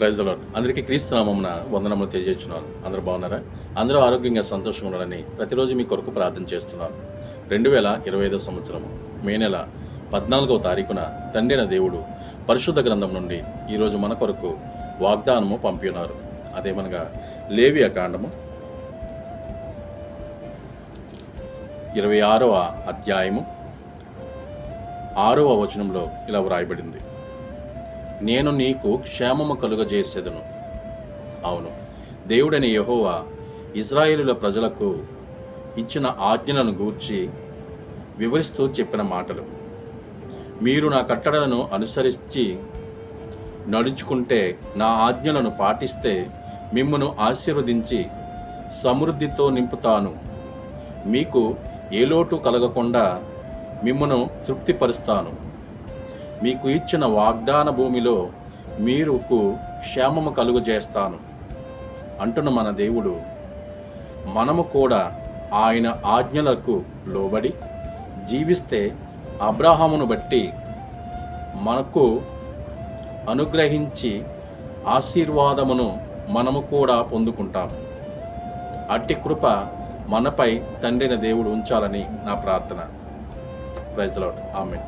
Praise అందరికీ క్రీస్తు నామమున వందనములు తెలియజేస్తున్నాను. అందరూ బాగున్నారా? అందరూ ఆరోగ్యంగా సంతోషంగా ఉండాలని ప్రతిరోజు మీ కొరకు ప్రార్థన చేస్తున్నాను. రెండు వేల ఇరవై ఐదో సంవత్సరం మే నెల పద్నాలుగవ తారీఖున తండ్రిన దేవుడు పరిశుద్ధ గ్రంథం నుండి ఈరోజు మన కొరకు వాగ్దానము పంపినారు అదేమనగా లేవి కాండము ఇరవై ఆరవ అధ్యాయము ఆరవ వచనంలో ఇలా వ్రాయబడింది. నేను నీకు క్షేమము కలుగజేసేదను. అవును దేవుడని యహోవా ఇజ్రాయేలుల ప్రజలకు ఇచ్చిన ఆజ్ఞలను గూర్చి వివరిస్తూ చెప్పిన మాటలు. మీరు నా కట్టడలను అనుసరించి నడుచుకుంటే నా ఆజ్ఞలను పాటిస్తే మిమ్మను ఆశీర్వదించి సమృద్ధితో నింపుతాను. మీకు ఏ లోటు కలగకుండా మిమ్మను తృప్తిపరుస్తాను. మీకు ఇచ్చిన వాగ్దాన భూమిలో మీరుకు క్షేమము కలుగజేస్తాను. అంటున్న మన దేవుడు మనము కూడా ఆయన ఆజ్ఞలకు లోబడి జీవిస్తే అబ్రాహామును బట్టి మనకు అనుగ్రహించి ఆశీర్వాదమును మనము కూడా పొందుకుంటాం. అట్టి కృప మనపై తండ్రిన దేవుడు ఉంచాలని నా ప్రార్థన. ప్రైజ్ ఆమె